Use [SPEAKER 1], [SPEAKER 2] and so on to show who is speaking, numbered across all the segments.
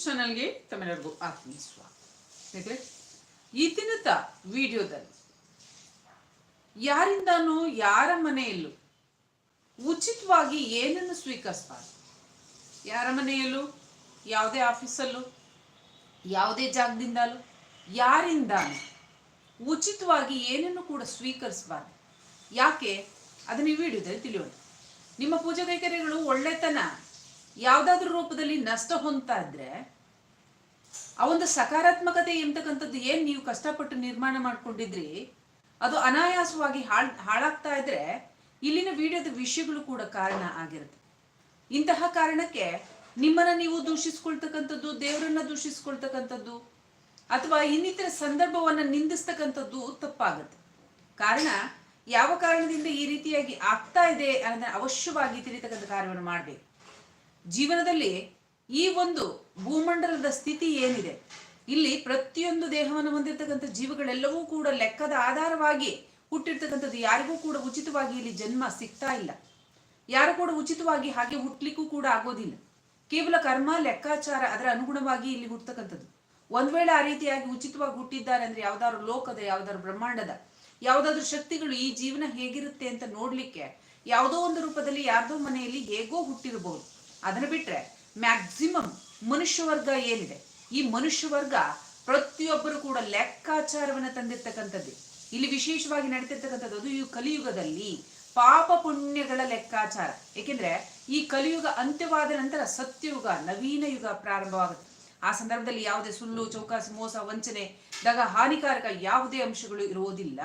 [SPEAKER 1] ಚಾನಲ್ಗೆ ತಮ್ಮೆಲ್ಲರಿಗೂ ಆತ್ಮೀಯ ಸ್ವಾಗತ. ಈ ದಿನದ ವಿಡಿಯೋದಲ್ಲಿ ಯಾರಿಂದಾನೂ ಯಾರ ಮನೆಯಲ್ಲೂ ಉಚಿತವಾಗಿ ಏನನ್ನು ಸ್ವೀಕರಿಸಬಾರ್ದು? ಯಾರ ಮನೆಯಲ್ಲೂ? ಯಾವುದೇ ಆಫೀಸಲ್ಲೂ? ಯಾವುದೇ ಜಾಗದಿಂದಲೂ? ಯಾರಿಂದಾನು ಉಚಿತವಾಗಿ ಏನನ್ನು ಕೂಡ ಸ್ವೀಕರಿಸಬಾರ್ದು? ಯಾಕೆ? ಅದನ್ನ ಈ ವಿಡಿಯೋದಲ್ಲಿ ತಿಳಿಯೋಣ. ನಿಮ್ಮ ಪೂಜಾ ಕೈಕರ್ಯಗಳು ಒಳ್ಳೆತನ. ಯಾವುದಾದ್ರೂ ರೂಪದಲ್ಲಿ ನಷ್ಟ ಹೊಂತಾ ಇದ್ರೆ, ಆ ಒಂದು ಸಕಾರಾತ್ಮಕತೆ ಎಂತಕ್ಕಂಥದ್ದು ಏನ್ ನೀವು ಕಷ್ಟಪಟ್ಟು ನಿರ್ಮಾಣ ಮಾಡ್ಕೊಂಡಿದ್ರಿ, ಅದು ಅನಾಯಾಸವಾಗಿ ಹಾಳ್, ಹಾಳಾಗ್ತಾ ಇದ್ರೆ ಇಲ್ಲಿನ ವಿಡಿಯೋದ ವಿಷಯಗಳು ಕೂಡ ಕಾರಣ ಆಗಿರುತ್ತೆ. ಇಂತಹ ಕಾರಣಕ್ಕೆ ನಿಮ್ಮನ್ನ ನೀವು ದೂಷಿಸ್ಕೊಳ್ತಕ್ಕಂಥದ್ದು, ದೇವರನ್ನ ದೂಷಿಸ್ಕೊಳ್ತಕ್ಕಂಥದ್ದು, ಅಥವಾ ಇನ್ನಿತರ ಸಂದರ್ಭವನ್ನ ನಿಂದಿಸ್ತಕ್ಕಂಥದ್ದು ತಪ್ಪಾಗುತ್ತೆ. ಕಾರಣ ಯಾವ ಕಾರಣದಿಂದ ಈ ರೀತಿಯಾಗಿ ಆಗ್ತಾ ಇದೆ ಅನ್ನೋದನ್ನ ಅವಶ್ಯವಾಗಿ ತಿಳಿತಕ್ಕಂಥ ಕಾರ್ಯವನ್ನು ಮಾಡಬೇಕು. ಜೀವನದಲ್ಲಿ ಈ ಒಂದು ಭೂಮಂಡಲದ ಸ್ಥಿತಿ ಏನಿದೆ? ಇಲ್ಲಿ ಪ್ರತಿಯೊಂದು ದೇಹವನ್ನು ಹೊಂದಿರತಕ್ಕಂಥ ಜೀವಗಳೆಲ್ಲವೂ ಕೂಡ ಲೆಕ್ಕದ ಆಧಾರವಾಗಿ ಹುಟ್ಟಿರ್ತಕ್ಕಂಥದ್ದು ಯಾರಿಗೂ ಕೂಡ ಉಚಿತವಾಗಿ ಇಲ್ಲಿ ಜನ್ಮ ಸಿಗ್ತಾ ಇಲ್ಲ. ಯಾರು ಕೂಡ ಉಚಿತವಾಗಿ ಹಾಗೆ ಹುಟ್ಟಲಿಕ್ಕೂ ಕೂಡ ಆಗೋದಿಲ್ಲ. ಕೇವಲ ಕರ್ಮ, ಲೆಕ್ಕಾಚಾರ ಅದರ ಅನುಗುಣವಾಗಿ ಇಲ್ಲಿ ಹುಟ್ಟತಕ್ಕಂಥದ್ದು. ಒಂದ್ ವೇಳೆ ಆ ರೀತಿಯಾಗಿ ಉಚಿತವಾಗಿ ಹುಟ್ಟಿದ್ದಾರೆ ಅಂದ್ರೆ ಯಾವ್ದಾದ್ರು ಲೋಕದ, ಯಾವ್ದಾದ್ರು ಬ್ರಹ್ಮಾಂಡದ, ಯಾವ್ದಾದ್ರು ಶಕ್ತಿಗಳು ಈ ಜೀವನ ಹೇಗಿರುತ್ತೆ ಅಂತ ನೋಡ್ಲಿಕ್ಕೆ ಯಾವುದೋ ಒಂದು ರೂಪದಲ್ಲಿ ಯಾರ್ದೋ ಮನೆಯಲ್ಲಿ ಹೇಗೋ ಹುಟ್ಟಿರಬಹುದು. ಅದನ್ನ ಬಿಟ್ಟರೆ ಮ್ಯಾಕ್ಸಿಮಮ್ ಮನುಷ್ಯ ವರ್ಗ ಏನಿದೆ? ಈ ಮನುಷ್ಯ ವರ್ಗ ಪ್ರತಿಯೊಬ್ಬರು ಕೂಡ ಲೆಕ್ಕಾಚಾರವನ್ನು ತಂದಿರ್ತಕ್ಕಂಥದ್ದು. ಇಲ್ಲಿ ವಿಶೇಷವಾಗಿ ನಡೀತಿರ್ತಕ್ಕಂಥದ್ದು ಅದು ಈ ಕಲಿಯುಗದಲ್ಲಿ ಪಾಪ ಪುಣ್ಯಗಳ ಲೆಕ್ಕಾಚಾರ. ಏಕೆಂದ್ರೆ ಈ ಕಲಿಯುಗ ಅಂತ್ಯವಾದ ನಂತರ ಸತ್ಯಯುಗ, ನವೀನ ಯುಗ ಪ್ರಾರಂಭವಾಗುತ್ತೆ. ಆ ಸಂದರ್ಭದಲ್ಲಿ ಯಾವುದೇ ಸುಳ್ಳು, ಚೌಕಾಸಿ, ಮೋಸ, ವಂಚನೆ, ದಗ, ಹಾನಿಕಾರಕ ಯಾವುದೇ ಅಂಶಗಳು ಇರುವುದಿಲ್ಲ.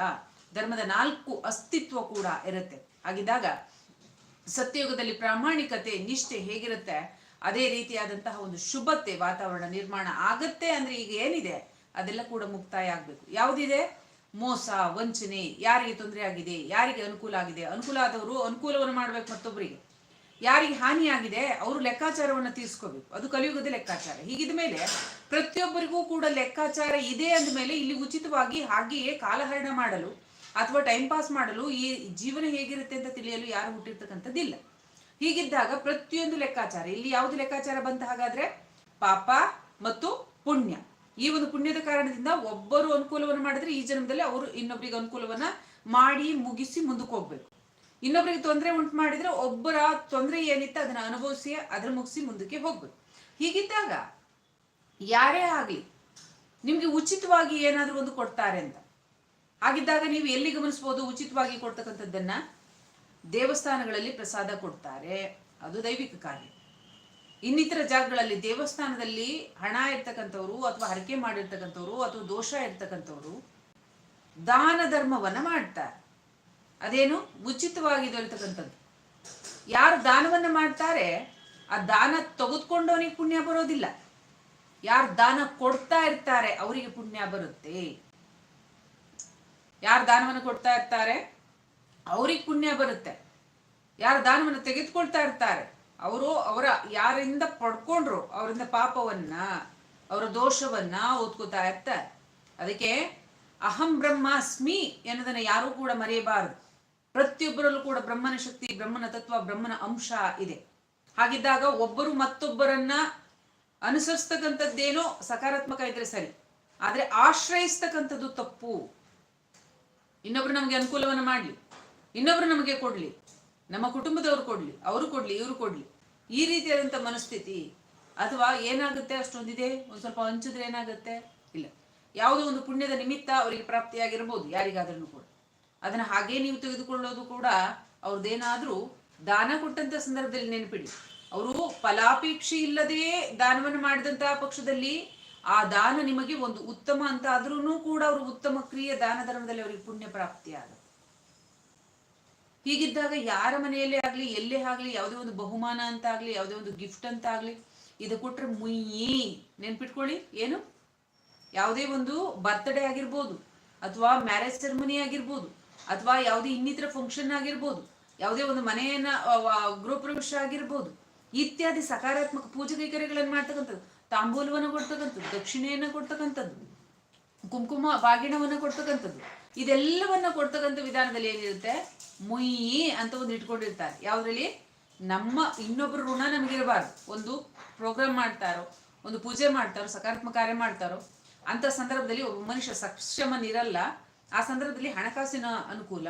[SPEAKER 1] ಧರ್ಮದ ನಾಲ್ಕು ಅಸ್ತಿತ್ವ ಕೂಡ ಇರುತ್ತೆ. ಹಾಗಿದ್ದಾಗ ಸತ್ಯಯುಗದಲ್ಲಿ ಪ್ರಾಮಾಣಿಕತೆ, ನಿಷ್ಠೆ ಹೇಗಿರುತ್ತೆ? ಅದೇ ರೀತಿಯಾದಂತಹ ಒಂದು ಶುಭತೆ ವಾತಾವರಣ ನಿರ್ಮಾಣ ಆಗತ್ತೆ ಅಂದ್ರೆ ಈಗ ಏನಿದೆ? ಅದೆಲ್ಲ ಕೂಡ ಮುಕ್ತಾಯ ಆಗ್ಬೇಕು. ಯಾವುದಿದೆ? ಮೋಸ, ವಂಚನೆ, ಯಾರಿಗೆ ತೊಂದರೆ ಆಗಿದೆ, ಯಾರಿಗೆ ಅನುಕೂಲ ಆಗಿದೆ? ಅನುಕೂಲ ಆದವರು ಅನುಕೂಲವನ್ನು ಮಾಡ್ಬೇಕು ಮತ್ತೊಬ್ಬರಿಗೆ. ಯಾರಿಗೆ ಹಾನಿಯಾಗಿದೆ ಅವರು ಲೆಕ್ಕಾಚಾರವನ್ನು ತೀರಿಸ್ಕೋಬೇಕು. ಅದು ಕಲಿಯುಗದ ಲೆಕ್ಕಾಚಾರ. ಹೀಗಿದ ಮೇಲೆ ಪ್ರತಿಯೊಬ್ಬರಿಗೂ ಕೂಡ ಲೆಕ್ಕಾಚಾರ ಇದೆ ಅಂದ ಮೇಲೆ ಇಲ್ಲಿ ಉಚಿತವಾಗಿ ಹಾಗೆಯೇ ಕಾಲಹರಣ ಮಾಡಲು ಅಥವಾ ಟೈಮ್ ಪಾಸ್ ಮಾಡಲು ಈ ಜೀವನ ಹೇಗಿರುತ್ತೆ ಅಂತ ತಿಳಿಯಲು ಯಾರು ಹುಟ್ಟಿರ್ತಕ್ಕಂಥದ್ದಿಲ್ಲ. ಹೀಗಿದ್ದಾಗ ಪ್ರತಿಯೊಂದು ಲೆಕ್ಕಾಚಾರ, ಇಲ್ಲಿ ಯಾವುದು ಲೆಕ್ಕಾಚಾರ ಬಂತ ಹಾಗಾದ್ರೆ ಪಾಪ ಮತ್ತು ಪುಣ್ಯ. ಈ ಒಂದು ಪುಣ್ಯದ ಕಾರಣದಿಂದ ಒಬ್ಬರು ಅನುಕೂಲವನ್ನು ಮಾಡಿದ್ರೆ ಈ ಜನ್ಮದಲ್ಲಿ ಅವರು ಇನ್ನೊಬ್ಬರಿಗೆ ಅನುಕೂಲವನ್ನ ಮಾಡಿ ಮುಗಿಸಿ ಮುಂದಕ್ಕೆ ಹೋಗ್ಬೇಕು. ಇನ್ನೊಬ್ಬರಿಗೆ ತೊಂದರೆ ಉಂಟು ಮಾಡಿದ್ರೆ ಒಬ್ಬರ ತೊಂದರೆ ಏನಿತ್ತು ಅದನ್ನ ಅನುಭವಿಸಿ, ಅದ್ರ ಮುಗಿಸಿ ಮುಂದಕ್ಕೆ ಹೋಗ್ಬೇಕು. ಹೀಗಿದ್ದಾಗ ಯಾರೇ ಆಗ್ಲಿ ನಿಮ್ಗೆ ಉಚಿತವಾಗಿ ಏನಾದ್ರೂ ಒಂದು ಕೊಡ್ತಾರೆ ಅಂತ. ಹಾಗಿದ್ದಾಗ ನೀವು ಎಲ್ಲಿ ಗಮನಿಸ್ಬೋದು ಉಚಿತವಾಗಿ ಕೊಡ್ತಕ್ಕಂಥದ್ದನ್ನ ದೇವಸ್ಥಾನಗಳಲ್ಲಿ ಪ್ರಸಾದ ಕೊಡ್ತಾರೆ. ಅದು ದೈವಿಕ ಕಾರ್ಯ. ಇನ್ನಿತರ ಜಾಗಗಳಲ್ಲಿ ದೇವಸ್ಥಾನದಲ್ಲಿ ಹಣ ಇರ್ತಕ್ಕಂಥವ್ರು ಅಥವಾ ಹರಕೆ ಮಾಡಿರ್ತಕ್ಕಂಥವ್ರು ಅಥವಾ ದೋಷ ಇರ್ತಕ್ಕಂಥವ್ರು ದಾನ ಧರ್ಮವನ್ನ ಮಾಡ್ತಾರೆ. ಅದೇನು? ಉಚಿತವಾಗಿ ದೊರೆತಕ್ಕಂಥದ್ದು. ಯಾರು ದಾನವನ್ನ ಮಾಡ್ತಾರೆ, ಆ ದಾನ ತೆಗೆದುಕೊಂಡವನಿಗೆ ಪುಣ್ಯ ಬರೋದಿಲ್ಲ. ಯಾರು ದಾನ ಕೊಡ್ತಾ ಇರ್ತಾರೆ, ಅವರಿಗೆ ಪುಣ್ಯ ಬರುತ್ತೆ. ಯಾರು ದಾನವನ್ನು ಕೊಡ್ತಾ ಇರ್ತಾರೆ, ಅವ್ರಿಗೆ ಪುಣ್ಯ ಬರುತ್ತೆ. ಯಾರು ದಾನವನ್ನು ತೆಗೆದುಕೊಳ್ತಾ ಇರ್ತಾರೆ, ಅವರು, ಅವರ ಯಾರಿಂದ ಪಡ್ಕೊಂಡ್ರು, ಅವರಿಂದ ಪಾಪವನ್ನ, ಅವರ ದೋಷವನ್ನ ಓದ್ಕೋತಾ ಇರ್ತಾರೆ. ಅದಕ್ಕೆ ಅಹಂ ಬ್ರಹ್ಮಾಸ್ಮಿ ಎನ್ನುವುದನ್ನು ಯಾರೂ ಕೂಡ ಮರೆಯಬಾರದು. ಪ್ರತಿಯೊಬ್ಬರಲ್ಲೂ ಕೂಡ ಬ್ರಹ್ಮನ ಶಕ್ತಿ, ಬ್ರಹ್ಮನ ತತ್ವ, ಬ್ರಹ್ಮನ ಅಂಶ ಇದೆ. ಹಾಗಿದ್ದಾಗ ಒಬ್ಬರು ಮತ್ತೊಬ್ಬರನ್ನ ಅನುಸರಿಸ್ತಕ್ಕಂಥದ್ದೇನೋ ಸಕಾರಾತ್ಮಕ ಇದ್ರೆ ಸರಿ. ಆದ್ರೆ ಆಶ್ರಯಿಸ್ತಕ್ಕಂಥದ್ದು ತಪ್ಪು. ಇನ್ನೊಬ್ರು ನಮಗೆ ಅನುಕೂಲವನ್ನ ಮಾಡ್ಲಿ. ಇನ್ನೊಬ್ರು ನಮಗೆ ಕೊಡ್ಲಿ. ನಮ್ಮ ಕುಟುಂಬದವ್ರು ಕೊಡ್ಲಿ, ಅವರು ಕೊಡ್ಲಿ, ಇವರು ಕೊಡ್ಲಿ. ಈ ರೀತಿಯಾದಂಥ ಮನಸ್ಥಿತಿ ಅಥವಾ ಏನಾಗುತ್ತೆ? ಅಷ್ಟೊಂದಿದೆ. ಒಂದು ಸ್ವಲ್ಪ ಹಂಚಿದ್ರೆ ಏನಾಗುತ್ತೆ? ಇಲ್ಲ. ಯಾವುದೋ ಒಂದು ಪುಣ್ಯದ ನಿಮಿತ್ತ ಅವರಿಗೆ ಪ್ರಾಪ್ತಿಯಾಗಿರ್ಬೋದು ಯಾರಿಗಾದ್ರೂ ಕೂಡ. ಅದನ್ನ ಹಾಗೇ ನೀವು ತೆಗೆದುಕೊಳ್ಳೋದು ಕೂಡ ಅವ್ರದ್ದೇನಾದ್ರೂ ದಾನ ಕೊಟ್ಟಂತ ಸಂದರ್ಭದಲ್ಲಿ ನೆನಪಿಡಿ. ಅವರು ಫಲಾಪೇಕ್ಷೆ ಇಲ್ಲದೆಯೇ ದಾನವನ್ನು ಮಾಡಿದಂತಹ ಪಕ್ಷದಲ್ಲಿ ಆ ದಾನ ನಿಮಗೆ ಒಂದು ಉತ್ತಮ ಅಂತ ಆದ್ರೂ ಕೂಡ ಅವರು ಉತ್ತಮ ಕ್ರಿಯೆ ದಾನ ಧರ್ಮದಲ್ಲಿ ಅವರಿಗೆ ಪುಣ್ಯ ಪ್ರಾಪ್ತಿ ಆಗುತ್ತೆ. ಹೀಗಿದ್ದಾಗ ಯಾರ ಮನೆಯಲ್ಲೇ ಆಗ್ಲಿ, ಎಲ್ಲೇ ಆಗ್ಲಿ, ಯಾವುದೇ ಒಂದು ಬಹುಮಾನ ಅಂತ ಆಗ್ಲಿ, ಯಾವುದೇ ಒಂದು ಗಿಫ್ಟ್ ಅಂತ ಆಗ್ಲಿ, ಇದು ಕೊಟ್ರೆ ಮುಯ್ಯಿ. ನೆನ್ಪಿಟ್ಕೊಳ್ಳಿ, ಏನು? ಯಾವುದೇ ಒಂದು ಬರ್ತ್ಡೇ ಆಗಿರ್ಬೋದು, ಅಥವಾ ಮ್ಯಾರೇಜ್ ಸೆರೆಮನಿ ಆಗಿರ್ಬೋದು, ಅಥವಾ ಯಾವುದೇ ಇನ್ನಿತರ ಫಂಕ್ಷನ್ ಆಗಿರ್ಬೋದು, ಯಾವುದೇ ಒಂದು ಮನೆಯನ್ನ ಗೃಹ ಪ್ರವೇಶ ಆಗಿರ್ಬೋದು, ಇತ್ಯಾದಿ ಸಕಾರಾತ್ಮಕ ಪೂಜೆ ಕೈಕರ್ಯಗಳನ್ನು ಮಾಡ್ತಕ್ಕಂಥದ್ದು. ತಾಂಬೂಲವನ್ನು ಕೊಡ್ತಕ್ಕಂಥದ್ದು, ದಕ್ಷಿಣೆಯನ್ನು ಕೊಡ್ತಕ್ಕಂಥದ್ದು, ಕುಂಕುಮ ಬಾಗಿಣವನ್ನು ಕೊಡ್ತಕ್ಕಂಥದ್ದು, ಇದೆಲ್ಲವನ್ನ ಕೊಡ್ತಕ್ಕಂಥ ವಿಧಾನದಲ್ಲಿ ಏನಿರುತ್ತೆ? ಮುಯಿ ಅಂತ ಒಂದು ಇಟ್ಕೊಂಡಿರ್ತಾರೆ. ಯಾವ್ದ್ರಲ್ಲಿ? ನಮ್ಮ ಇನ್ನೊಬ್ಬರ ಋಣ ನಮಗಿರಬಾರ್ದು. ಒಂದು ಪ್ರೋಗ್ರಾಮ್ ಮಾಡ್ತಾರೋ, ಒಂದು ಪೂಜೆ ಮಾಡ್ತಾರೋ, ಸಕಾರಾತ್ಮಕ ಕಾರ್ಯ ಮಾಡ್ತಾರೋ, ಅಂತ ಸಂದರ್ಭದಲ್ಲಿ ಒಬ್ಬ ಮನುಷ್ಯ ಸಕ್ಷಮನಿರಲ್ಲ ಆ ಸಂದರ್ಭದಲ್ಲಿ ಹಣಕಾಸಿನ ಅನುಕೂಲ,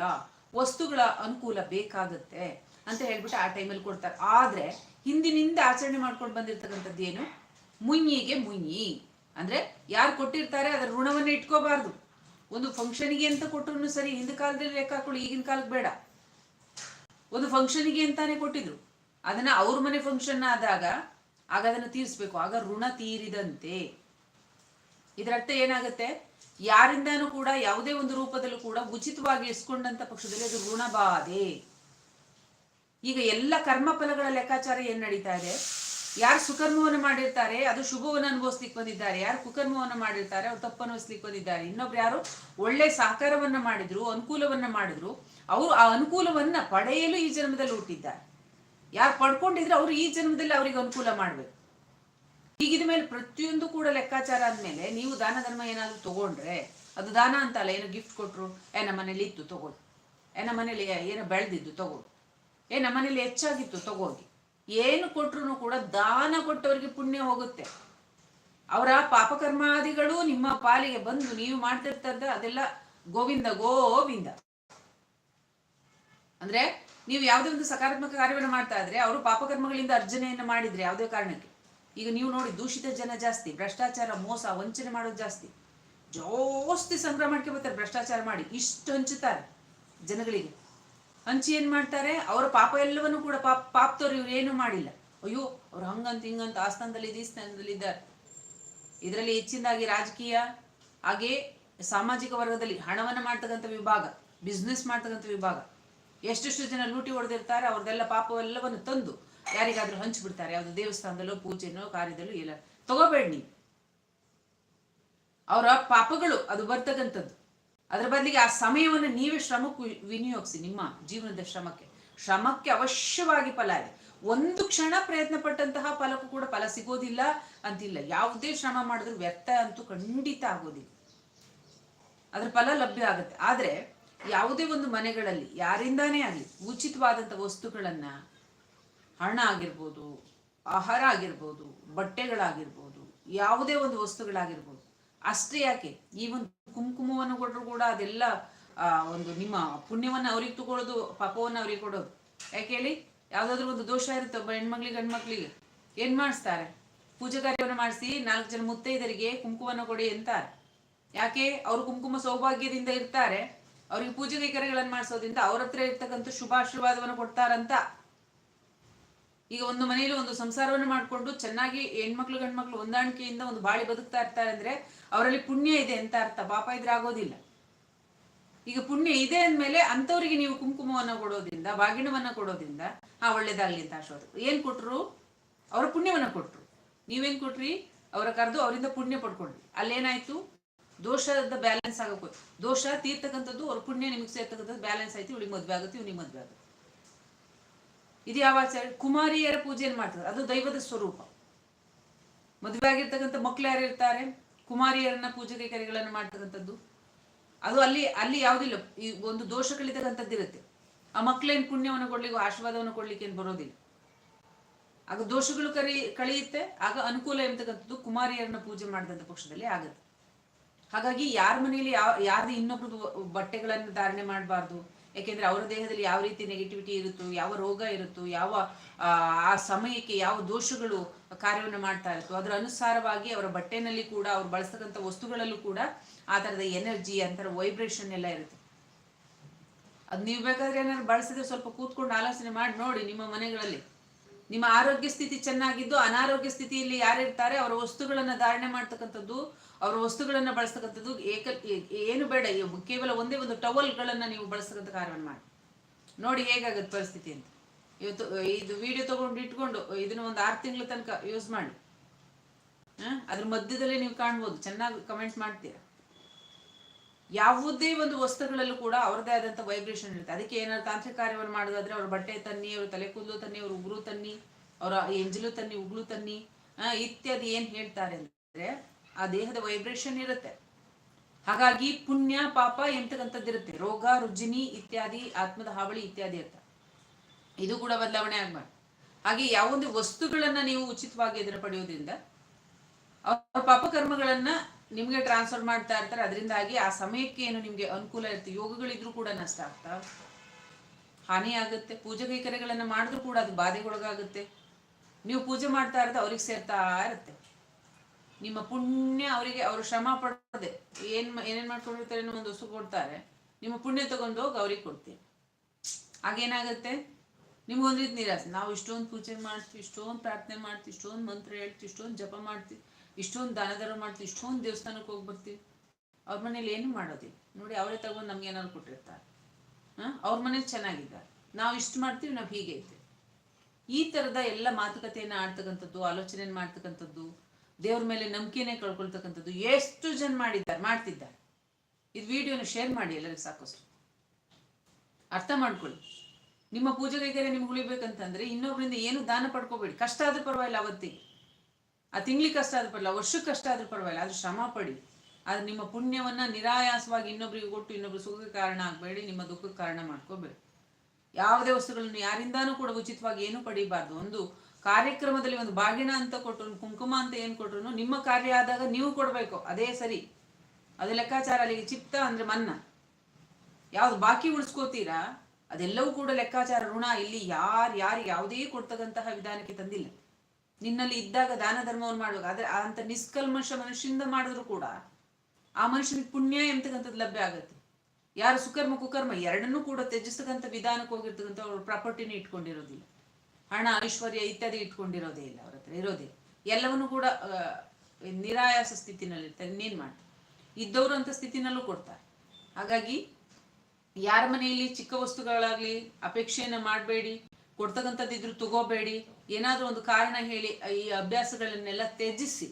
[SPEAKER 1] ವಸ್ತುಗಳ ಅನುಕೂಲ ಬೇಕಾಗುತ್ತೆ ಅಂತ ಹೇಳ್ಬಿಟ್ಟು ಆ ಟೈಮಲ್ಲಿ ಕೊಡ್ತಾರೆ. ಆದ್ರೆ ಹಿಂದಿನಿಂದ ಆಚರಣೆ ಮಾಡ್ಕೊಂಡು ಬಂದಿರ್ತಕ್ಕಂಥದ್ದು ಏನು? ಮುಯ್ಯಿಗೆ ಮುಯ್ಯಿ ಅಂದ್ರೆ ಯಾರು ಕೊಟ್ಟಿರ್ತಾರೆ ಅದರ ಋಣವನ್ನ ಇಟ್ಕೋಬಾರ್ದು. ಒಂದು ಫಂಕ್ಷನ್ಗೆ ಅಂತ ಕೊಟ್ಟರು ಸರಿ, ಹಿಂದ ಕಾಲದಲ್ಲಿ ಲೆಕ್ಕ ಹಾಕೊಳ್ಳಿ, ಈಗಿನ ಕಾಲಕ್ಕೆ ಬೇಡ. ಒಂದು ಫಂಕ್ಷನ್ಗೆ ಅಂತಾನೆ ಕೊಟ್ಟಿದ್ರು. ಅದನ್ನ ಅವ್ರ ಮನೆ ಫಂಕ್ಷನ್ ಆದಾಗ ಆಗ ಅದನ್ನು ತೀರಿಸ್ಬೇಕು. ಆಗ ಋಣ ತೀರಿದಂತೆ. ಇದರ ಅರ್ಥ ಏನಾಗುತ್ತೆ? ಯಾರಿಂದಾನು ಕೂಡ ಯಾವುದೇ ಒಂದು ರೂಪದಲ್ಲೂ ಕೂಡ ಉಚಿತವಾಗಿ ಇಸ್ಕೊಂಡಂತ ಪಕ್ಷದಲ್ಲಿ ಅದು ಋಣ ಋಣಬಾಧೆ. ಈಗ ಎಲ್ಲ ಕರ್ಮ ಫಲಗಳ ಲೆಕ್ಕಾಚಾರ ಏನ್ ನಡೀತಾ ಇದೆ? ಯಾರು ಸುಕರ್ಮವನ್ನು ಮಾಡಿರ್ತಾರೆ, ಅದು ಶುಭವನ್ನು ಅನುಭವಿಸ್ಲಿಕ್ಕೆ ಬಂದಿದ್ದಾರೆ. ಯಾರು ಕುಕರ್ಮವನ್ನು ಮಾಡಿರ್ತಾರೆ, ಅವ್ರು ತಪ್ಪು ಅನುಭವಿಸ್ಲಿಕ್ಕೆ ಬಂದಿದ್ದಾರೆ. ಇನ್ನೊಬ್ರು ಯಾರು ಒಳ್ಳೆ ಸಹಕಾರವನ್ನ ಮಾಡಿದ್ರು, ಅನುಕೂಲವನ್ನ ಮಾಡಿದ್ರು, ಅವರು ಆ ಅನುಕೂಲವನ್ನ ಪಡೆಯಲು ಈ ಜನ್ಮದಲ್ಲಿ ಹುಟ್ಟಿದ್ದಾರೆ. ಯಾರು ಪಡ್ಕೊಂಡಿದ್ರೆ ಅವ್ರು ಈ ಜನ್ಮದಲ್ಲಿ ಅವರಿಗೆ ಅನುಕೂಲ ಮಾಡ್ಬೇಕು. ಈಗಿದ ಮೇಲೆ ಪ್ರತಿಯೊಂದು ಕೂಡ ಲೆಕ್ಕಾಚಾರ ಆದ್ಮೇಲೆ ನೀವು ದಾನ ಧರ್ಮ ಏನಾದ್ರು ತಗೊಂಡ್ರೆ, ಅದು ದಾನ ಅಂತ ಅಲ್ಲ ಏನೋ ಗಿಫ್ಟ್ ಕೊಟ್ರು, ಏ ನಮ್ಮ ಮನೇಲಿ ಇತ್ತು, ತಗೊಳ್ಳಿ. ಏ ನಮ್ಮ ಮನೇಲಿ ಏನೋ ಬೆಳೆದಿದ್ದು, ತಗೊಳ್ಳಿ. ಏ ನಮ್ಮ ಮನೇಲಿ ಹೆಚ್ಚಾಗಿತ್ತು ತಗೋಗಿ ಏನು ಕೊಟ್ರು ಕೂಡ ದಾನ ಕೊಟ್ಟವರಿಗೆ ಪುಣ್ಯ ಹೋಗುತ್ತೆ. ಅವರ ಪಾಪಕರ್ಮಾದಿಗಳು ನಿಮ್ಮ ಪಾಲಿಗೆ ಬಂದು ನೀವು ಮಾಡ್ತಿರ್ತದ ಅದೆಲ್ಲ ಗೋವಿಂದ ಗೋವಿಂದ. ಅಂದ್ರೆ ನೀವು ಯಾವುದೇ ಒಂದು ಸಕಾರಾತ್ಮಕ ಕಾರ್ಯವನ್ನು ಮಾಡ್ತಾ ಇದ್ರೆ ಅವರು ಪಾಪಕರ್ಮಗಳಿಂದ ಅರ್ಜನೆಯನ್ನು ಮಾಡಿದ್ರೆ ಯಾವುದೇ ಕಾರಣಕ್ಕೆ. ಈಗ ನೀವು ನೋಡಿ ದೂಷಿತ ಜನ ಜಾಸ್ತಿ, ಭ್ರಷ್ಟಾಚಾರ, ಮೋಸ, ವಂಚನೆ ಮಾಡೋದು ಜಾಸ್ತಿ. ಜಾಸ್ತಿ ಮಾಡ್ಕೆ ಬರ್ತಾರೆ, ಭ್ರಷ್ಟಾಚಾರ ಮಾಡಿ ಇಷ್ಟು ಹಂಚುತ್ತಾರೆ ಜನಗಳಿಗೆ. ಹಂಚಿ ಏನ್ ಮಾಡ್ತಾರೆ? ಅವರ ಪಾಪ ಎಲ್ಲವನ್ನೂ ಕೂಡ ಪಾಪ ಪಾಪ್ತವ್ರು ಇವ್ರು ಏನು ಮಾಡಿಲ್ಲ. ಅಯ್ಯೋ, ಅವ್ರು ಹಂಗಂತ ಹಿಂಗಂತ ಆ ಸ್ಥಾನದಲ್ಲಿ ಈ ಸ್ಥಾನದಲ್ಲಿ ಇದ್ದಾರೆ. ಇದರಲ್ಲಿ ಹೆಚ್ಚಿನದಾಗಿ ರಾಜಕೀಯ, ಹಾಗೆ ಸಾಮಾಜಿಕ ವರ್ಗದಲ್ಲಿ ಹಣವನ್ನ ಮಾಡ್ತಕ್ಕಂಥ ವಿಭಾಗ ಬಿಸ್ನೆಸ್ ಮಾಡ್ತಕ್ಕಂಥ ವಿಭಾಗ. ಎಷ್ಟೆಷ್ಟು ಜನ ಲೂಟಿ ಹೊಡೆದಿರ್ತಾರೆ, ಅವ್ರದ್ದೆಲ್ಲ ಪಾಪವೆಲ್ಲವನ್ನು ತಂದು ಯಾರಿಗಾದ್ರೂ ಹಂಚಿಬಿಡ್ತಾರೆ. ಯಾವ್ದು ದೇವಸ್ಥಾನದಲ್ಲೋ, ಪೂಜೆನೋ, ಕಾರ್ಯದಲ್ಲೋ, ಇಲ್ಲ. ತಗೋಬೇಡಿ ನೀವು. ಅವರ ಪಾಪಗಳು, ಅದು ಬರ್ತಕ್ಕಂಥದ್ದು. ಅದರ ಬದಲಿಗೆ ಆ ಸಮಯವನ್ನು ನೀವೇ ಶ್ರಮಕ್ಕೆ ವಿನಿಯೋಗಿಸಿ ನಿಮ್ಮ ಜೀವನದ ಶ್ರಮಕ್ಕೆ. ಶ್ರಮಕ್ಕೆ ಅವಶ್ಯವಾಗಿ ಫಲ ಇದೆ. ಒಂದು ಕ್ಷಣ ಪ್ರಯತ್ನ ಪಟ್ಟಂತಹ ಫಲಕ್ಕೂ ಕೂಡ ಫಲ ಸಿಗೋದಿಲ್ಲ ಅಂತಿಲ್ಲ. ಯಾವುದೇ ಶ್ರಮ ಮಾಡಿದ್ರು ವ್ಯರ್ಥ ಅಂತೂ ಖಂಡಿತ ಆಗೋದಿಲ್ಲ. ಅದ್ರ ಫಲ ಲಭ್ಯ ಆಗುತ್ತೆ. ಆದ್ರೆ ಯಾವುದೇ ಒಂದು ಮನೆಗಳಲ್ಲಿ ಯಾರಿಂದಾನೇ ಆಗಲಿ ಉಚಿತವಾದಂಥ ವಸ್ತುಗಳನ್ನ ಹಣ ಆಗಿರ್ಬೋದು, ಆಹಾರ ಆಗಿರ್ಬೋದು, ಬಟ್ಟೆಗಳಾಗಿರ್ಬೋದು, ಯಾವುದೇ ಒಂದು ವಸ್ತುಗಳಾಗಿರ್ಬೋದು ಅಷ್ಟೇ ಯಾಕೆ? ಈ ಒಂದು ಕುಂಕುಮವನ್ನು ಕೊಟ್ಟರು ಕೂಡ ಅದೆಲ್ಲ ಒಂದು ನಿಮ್ಮ ಪುಣ್ಯವನ್ನ ಅವ್ರಿಗೆ ತಗೊಳ್ಳೋದು ಪಾಪವನ್ನ ಅವ್ರಿಗೆ ಕೊಡೋದು. ಯಾಕೆ ಹೇಳಿ? ಯಾವ್ದಾದ್ರು ಒಂದು ದೋಷ ಇರುತ್ತೆ ಒಬ್ಬ ಹೆಣ್ಮಕ್ಳಿಗೆ ಗಂಡ್ಮಕ್ಳಿಗೆ ಏನ್ ಮಾಡಿಸ್ತಾರೆ? ಪೂಜೆ ಕಾರ್ಯವನ್ನು ಮಾಡಿಸಿ ನಾಲ್ಕು ಜನ ಮುತ್ತೈದರಿಗೆ ಕುಂಕುಮವನ್ನು ಕೊಡಿ ಅಂತಾರೆ. ಯಾಕೆ? ಅವರು ಕುಂಕುಮ ಸೌಭಾಗ್ಯದಿಂದ ಇರ್ತಾರೆ. ಅವ್ರಿಗೆ ಪೂಜೆ ಕೈಕರ್ಯಗಳನ್ನು ಮಾಡಿಸೋದ್ರಿಂದ ಅವ್ರ ಹತ್ರ ಇರ್ತಕ್ಕಂಥ ಶುಭಾಶೀರ್ವಾದವನ್ನು ಕೊಡ್ತಾರಂತ. ಈಗ ಒಂದು ಮನೆಯಲ್ಲಿ ಒಂದು ಸಂಸಾರವನ್ನು ಮಾಡಿಕೊಂಡು ಚೆನ್ನಾಗಿ ಹೆಣ್ಮಕ್ಳು, ಗಂಡ್ಮಕ್ಳು ಹೊಂದಾಣಿಕೆಯಿಂದ ಒಂದು ಬಾಳಿ ಬದುಕ್ತಾ ಇರ್ತಾರೆ ಅಂದ್ರೆ ಅವರಲ್ಲಿ ಪುಣ್ಯ ಇದೆ ಅಂತ ಅರ್ಥ. ಪಾಪ ಇದ್ರೆ ಆಗೋದಿಲ್ಲ. ಈಗ ಪುಣ್ಯ ಇದೆ ಅಂದ್ಮೇಲೆ ಅಂಥವ್ರಿಗೆ ನೀವು ಕುಂಕುಮವನ್ನ ಕೊಡೋದ್ರಿಂದ, ಬಾಗಿಣವನ್ನ ಕೊಡೋದ್ರಿಂದ, ಹಾ, ಒಳ್ಳೇದಾಗ್ಲಿ ಅಂತ ಆಶೀರ್ವಾದ. ಏನ್ ಕೊಟ್ರು? ಅವರ ಪುಣ್ಯವನ್ನ ಕೊಟ್ರು. ನೀವೇನ್ ಕೊಟ್ರಿ? ಅವರ ಕರೆದು ಅವರಿಂದ ಪುಣ್ಯ ಪಡ್ಕೊಂಡ್ರಿ. ಅಲ್ಲೇನಾಯ್ತು? ದೋಷದ ಬ್ಯಾಲೆನ್ಸ್ ಆಗಕ್ಕೆ ದೋಷ ತೀರ್ತಕ್ಕಂಥದ್ದು, ಅವ್ರ ಪುಣ್ಯ ನಿಮಗೆ ಸೇರ್ತಕ್ಕಂಥದ್ದು ಬ್ಯಾಲೆನ್ಸ್ ಆಯ್ತು, ಇವಳಿಗೆ ಮದ್ವೆ ಆಗುತ್ತೆ, ಇವ್ನಿಗೆ ಮದ್ವೆ ಆಗುತ್ತೆ. ಇದು ಯಾವ ಆಚಾರ ಕುಮಾರಿಯರ ಪೂಜೆಯನ್ನು ಮಾಡ್ತಾರೆ? ಅದು ದೈವದ ಸ್ವರೂಪ. ಮದುವೆ ಆಗಿರ್ತಕ್ಕಂಥ ಮಕ್ಳು ಯಾರು ಇರ್ತಾರೆ? ಕುಮಾರಿಯರನ್ನ ಪೂಜೆ ಕೈಕರ್ಯಗಳನ್ನು ಮಾಡ್ತಕ್ಕಂಥದ್ದು. ಅದು ಅಲ್ಲಿ ಅಲ್ಲಿ ಯಾವುದಿಲ್ಲ. ಈ ಒಂದು ದೋಷ ಇರುತ್ತೆ. ಆ ಮಕ್ಳೇನ್ ಪುಣ್ಯವನ್ನು ಕೊಡ್ಲಿಕ್ಕೆ, ಆಶೀರ್ವಾದವನ್ನು ಕೊಡ್ಲಿಕ್ಕೆ ಏನು ಬರೋದಿಲ್ಲ. ಆಗ ದೋಷಗಳು ಕರಿ, ಕಳೆಯುತ್ತೆ. ಆಗ ಅನುಕೂಲ ಎಂಬತಕ್ಕಂಥದ್ದು ಕುಮಾರಿಯರನ್ನ ಪೂಜೆ ಮಾಡಿದಂಥ ಪಕ್ಷದಲ್ಲಿ ಆಗುತ್ತೆ. ಹಾಗಾಗಿ ಯಾರ ಮನೆಯಲ್ಲಿ ಯಾವ, ಯಾರ್ದು ಇನ್ನೊಬ್ರದ್ದು ಬಟ್ಟೆಗಳನ್ನು ಧಾರಣೆ ಮಾಡಬಾರ್ದು ಯಾಕೆಂದ್ರೆ ಅವರ ದೇಹದಲ್ಲಿ ಯಾವ ರೀತಿ ನೆಗೆಟಿವಿಟಿ ಇರುತ್ತೋ ಯಾವ ರೋಗ ಇರುತ್ತೋ ಯಾವ ಆ, ಸಮಯಕ್ಕೆ ಯಾವ ದೋಷಗಳು ಕಾರ್ಯವನ್ನು ಮಾಡ್ತಾ ಇರುತ್ತೋ ಅದರ ಅನುಸಾರವಾಗಿ ಅವರ ಬಟ್ಟೆನಲ್ಲಿ ಕೂಡ ಅವ್ರು ಬಳಸ್ತಕ್ಕಂಥ ವಸ್ತುಗಳಲ್ಲೂ ಕೂಡ ಆ ಥರದ ಎನರ್ಜಿ ಅಂತರ ವೈಬ್ರೇಷನ್ ಎಲ್ಲ ಇರುತ್ತೆ. ಅದು ನೀವು ಬೇಕಾದ್ರೆ ಏನಾದ್ರು ಬಳಸಿದ್ರೆ ಸ್ವಲ್ಪ ಕೂತ್ಕೊಂಡು ಆಲೋಚನೆ ಮಾಡಿ ನೋಡಿ ನಿಮ್ಮ ಮನೆಗಳಲ್ಲಿ. ನಿಮ್ಮ ಆರೋಗ್ಯ ಸ್ಥಿತಿ ಚೆನ್ನಾಗಿದ್ದು ಅನಾರೋಗ್ಯ ಸ್ಥಿತಿಯಲ್ಲಿ ಯಾರಿರ್ತಾರೆ ಅವರ ವಸ್ತುಗಳನ್ನ ಧಾರಣೆ ಮಾಡ್ತಕ್ಕಂಥದ್ದು ಅವರ ವಸ್ತುಗಳನ್ನ ಬಳಸ್ತಕ್ಕಂಥದ್ದು ಏಕ ಏನು ಬೇಡ ಕೇವಲ ಒಂದೇ ಒಂದು ಟವಲ್ಗಳನ್ನ ನೀವು ಬಳಸ್ತಕ್ಕಂಥ ಕಾರ್ಯವನ್ನು ಮಾಡಿ. ನೋಡಿ ಹೇಗಾಗುತ್ತೆ ಪರಿಸ್ಥಿತಿ ಅಂತ. ಇವತ್ತು ಇದು ವಿಡಿಯೋ ತಗೊಂಡು ಇಟ್ಕೊಂಡು ಇದನ್ನ ಒಂದು ಆರು ತಿಂಗಳ ತನಕ ಯೂಸ್ ಮಾಡಿ. ಅದ್ರ ಮಧ್ಯದಲ್ಲಿ ನೀವು ಕಾಣ್ಬೋದು, ಚೆನ್ನಾಗಿ ಕಮೆಂಟ್ಸ್ ಮಾಡ್ತೀರಾ. ಯಾವುದೇ ಒಂದು ವಸ್ತುಗಳಲ್ಲೂ ಕೂಡ ಅವರದೇ ಆದಂಥ ವೈಬ್ರೇಷನ್ ಇರುತ್ತೆ. ಅದಕ್ಕೆ ಏನಾದ್ರು ತಾಂತ್ರಿಕ ಕಾರ್ಯವನ್ನು ಮಾಡೋದಾದ್ರೆ ಅವ್ರ ಬಟ್ಟೆ ತನ್ನಿ, ಅವ್ರ ತಲೆ ಕೂದಲು ತನ್ನಿ, ಅವ್ರ ಉಗುರು ತನ್ನಿ, ಅವರ ಎಂಜಲು ತನ್ನಿ, ಉಗುಳು ತನ್ನಿ ಇತ್ಯಾದಿ ಏನ್ ಹೇಳ್ತಾರೆ ಅಂದ್ರೆ ಆ ದೇಹದ ವೈಬ್ರೇಷನ್ ಇರುತ್ತೆ. ಹಾಗಾಗಿ ಪುಣ್ಯ, ಪಾಪ ಎಂತಕ್ಕಂಥದ್ದಿರುತ್ತೆ ರೋಗ, ರುಜಿನಿ ಇತ್ಯಾದಿ, ಆತ್ಮದ ಹಾವಳಿ ಇತ್ಯಾದಿ ಅಂತ ಇದು ಕೂಡ ಬದಲಾವಣೆ ಆಗ್ಬಾರ್ದು. ಹಾಗೆ ಯಾವೊಂದು ವಸ್ತುಗಳನ್ನ ನೀವು ಉಚಿತವಾಗಿ ಎದುರು ಪಡೆಯೋದ್ರಿಂದ ಅವ್ರ ಪಾಪಕರ್ಮಗಳನ್ನ ನಿಮ್ಗೆ ಟ್ರಾನ್ಸ್ಫರ್ ಮಾಡ್ತಾ ಇರ್ತಾರೆ. ಅದರಿಂದಾಗಿ ಆ ಸಮಯಕ್ಕೆ ಏನು ನಿಮ್ಗೆ ಅನುಕೂಲ ಇರುತ್ತೆ. ಯೋಗಗಳಿದ್ರೂ ಕೂಡ ನಷ್ಟ ಆಗ್ತಾ ಹಾನಿ ಆಗುತ್ತೆ. ಪೂಜೆ ಕೈಕರ್ಯಗಳನ್ನ ಮಾಡಿದ್ರು ಕೂಡ ಅದು ಬಾಧೆಗೊಳಗಾಗುತ್ತೆ. ನೀವು ಪೂಜೆ ಮಾಡ್ತಾ ಇರೋದು ಅವ್ರಿಗೆ ಸೇರ್ತಾ ಇರುತ್ತೆ. ನಿಮ್ಮ ಪುಣ್ಯ ಅವರಿಗೆ ಅವರು ಶ್ರಮ ಪಡದೆ ಏನ್ ಏನೇನ್ ಮಾಡ್ಕೊಂಡಿರ್ತಾರೆ ಅನ್ನೋ ಒಂದು ವಸ್ತು ಕೊಡ್ತಾರೆ, ನಿಮ್ಮ ಪುಣ್ಯ ತಗೊಂಡು ಹೋಗಿ ಅವ್ರಿಗೆ ಕೊಡ್ತೀವಿ ಆಗೇನಾಗತ್ತೆ ನಿಮ್ಗೊಂದ್ ರೀತಿ ನಿರಾಸೆ. ನಾವು ಇಷ್ಟೊಂದು ಪೂಜೆ ಮಾಡ್ತೀವಿ, ಇಷ್ಟೊಂದು ಪ್ರಾರ್ಥನೆ ಮಾಡ್ತೀವಿ, ಇಷ್ಟೊಂದು ಮಂತ್ರ ಹೇಳ್ತೀವಿ, ಇಷ್ಟೊಂದು ಜಪ ಮಾಡ್ತೀವಿ, ಇಷ್ಟೊಂದು ದಾನ ಧರ್ಮ ಮಾಡ್ತೀವಿ, ಇಷ್ಟೊಂದು ದೇವಸ್ಥಾನಕ್ಕೆ ಹೋಗಿ ಬರ್ತೀವಿ. ಅವ್ರ ಮನೇಲಿ ಏನು ಮಾಡೋದಿಲ್ಲ. ನೋಡಿ, ಅವರೇ ತಗೊಂಡು ನಮ್ಗೆ ಏನಾದ್ರು ಕೊಟ್ಟಿರ್ತಾರೆ. ಹಾಂ? ಅವ್ರ ಮನೇಲಿ ಚೆನ್ನಾಗಿದ್ದಾರೆ. ನಾವು ಇಷ್ಟು ಮಾಡ್ತೀವಿ, ನಾವು ಹೀಗೆ ಐತೆ ಈ ತರದ ಎಲ್ಲ ಮಾತುಕತೆಯನ್ನ ಆಡ್ತಕ್ಕಂಥದ್ದು ಆಲೋಚನೆ ಮಾಡ್ತಕ್ಕಂಥದ್ದು ದೇವ್ರ ಮೇಲೆ ನಂಬಿಕೆನೇ ಕಳ್ಕೊಳ್ತಕ್ಕಂಥದ್ದು ಎಷ್ಟು ಜನ ಮಾಡಿದ್ದಾರೆ, ಮಾಡ್ತಿದ್ದಾರೆ. ಇದು ವಿಡಿಯೋನ ಶೇರ್ ಮಾಡಿ, ಎಲ್ಲರಿಗೂ ಸಾಕಷ್ಟು. ಅರ್ಥ ಮಾಡ್ಕೊಳ್ಳಿ. ನಿಮ್ಮ ಪೂಜೆ ಕೈಗಾರೆ ನಿಮ್ಗೆ ಉಳಿಬೇಕಂತಂದ್ರೆ ಇನ್ನೊಬ್ಬರಿಂದ ಏನು ದಾನ ಪಡ್ಕೋಬೇಡಿ. ಕಷ್ಟ ಆದ್ರೂ ಪರವಾಗಿಲ್ಲ ಅವತ್ತಿಗೆ. ಆ ತಿಂಗ್ಳಿಗೆ ಕಷ್ಟ ಆದ್ರೂ ಪರವಾಗಿಲ್ಲ ವರ್ಷಕ್ಕೆ ಕಷ್ಟ ಆದ್ರೂ ಪರವಾಗಿಲ್ಲ, ಆದ್ರೂ ಶ್ರಮ ಪಡಿ. ಆದ್ರೆ ನಿಮ್ಮ ಪುಣ್ಯವನ್ನ ನಿರಾಯಾಸವಾಗಿ ಇನ್ನೊಬ್ರಿಗೆ ಕೊಟ್ಟು ಇನ್ನೊಬ್ರು ಸುಖಕ್ಕೆ ಕಾರಣ ಆಗಬೇಡಿ, ನಿಮ್ಮ ದುಃಖಕ್ಕೆ ಕಾರಣ ಮಾಡ್ಕೋಬೇಡಿ. ಯಾವುದೇ ವಸ್ತುಗಳನ್ನು ಯಾರಿಂದಾನೂ ಕೂಡ ಉಚಿತವಾಗಿ ಏನು ಪಡಿಬಾರ್ದು. ಒಂದು ಕಾರ್ಯಕ್ರಮದಲ್ಲಿ ಒಂದು ಬಾಗಿನ ಅಂತ ಕೊಟ್ಟರು, ಕುಂಕುಮ ಅಂತ ಏನು ಕೊಟ್ರು ನಿಮ್ಮ ಕಾರ್ಯ ಆದಾಗ ನೀವು ಕೊಡಬೇಕು. ಅದೇ ಸರಿ. ಅದು ಲೆಕ್ಕಾಚಾರ ಅಲ್ಲಿಗೆ ಚಿತ್ತ ಅಂದ್ರೆ ಮನ್ನ. ಯಾವ್ದು ಬಾಕಿ ಉಳಿಸ್ಕೋತೀರಾ, ಅದೆಲ್ಲವೂ ಕೂಡ ಲೆಕ್ಕಾಚಾರ ಋಣ. ಇಲ್ಲಿ ಯಾರು ಯಾರು ಯಾವುದೇ ಕೊಡ್ತಕ್ಕಂತಹ ವಿಧಾನಕ್ಕೆ ತಂದಿಲ್ಲ. ನಿನ್ನಲ್ಲಿ ಇದ್ದಾಗ ದಾನ ಧರ್ಮವನ್ನು ಮಾಡ್ಬೇಕು. ಆದ್ರೆ ಅಂತ ನಿಷ್ಕಲ್ಮಶ ಮನುಷ್ಯಿಂದ ಮಾಡಿದ್ರು ಕೂಡ ಆ ಮನುಷ್ಯನಿಗೆ ಪುಣ್ಯ ಎಂತಕ್ಕಂಥದ್ದು ಲಭ್ಯ ಆಗುತ್ತೆ. ಯಾರು ಸುಕರ್ಮ ಕುಕರ್ಮ ಎರಡನ್ನೂ ಕೂಡ ತ್ಯಜಿಸ್ತಕ್ಕಂಥ ವಿಧಾನಕ್ಕೆ ಹೋಗಿರ್ತಕ್ಕಂಥ ಅವ್ರ ಪ್ರಾಪರ್ಟಿನ ಇಟ್ಕೊಂಡಿರೋದಿಲ್ಲ. ಹಣ, ಐಶ್ವರ್ಯ ಇತ್ಯಾದಿ ಇಟ್ಕೊಂಡಿರೋದೇ ಇಲ್ಲ ಅವ್ರ ಹತ್ರ, ಇರೋದೇ ಎಲ್ಲವನ್ನೂ ಕೂಡ ನಿರಾಯಾಸ ಸ್ಥಿತಿನಲ್ಲಿ ಇರ್ತಾರೆ, ಇನ್ನೇನು ಮಾಡ್ತಾರೆ? ಇದ್ದವರು ಅಂತ ಸ್ಥಿತಿನಲ್ಲೂ ಕೊಡ್ತಾರೆ. ಹಾಗಾಗಿ ಯಾರ ಮನೆಯಲ್ಲಿ ಚಿಕ್ಕ ವಸ್ತುಗಳಾಗ್ಲಿ ಅಪೇಕ್ಷೆಯನ್ನ ಮಾಡಬೇಡಿ ಕೊಡ್ತಕ್ಕಂಥದ್ದಿದ್ರು ತಗೋಬೇಡಿ, ಏನಾದ್ರೂ ಒಂದು ಕಾರಣ ಹೇಳಿ ಈ ಅಭ್ಯಾಸಗಳನ್ನೆಲ್ಲ ತ್ಯಜಿಸಿ.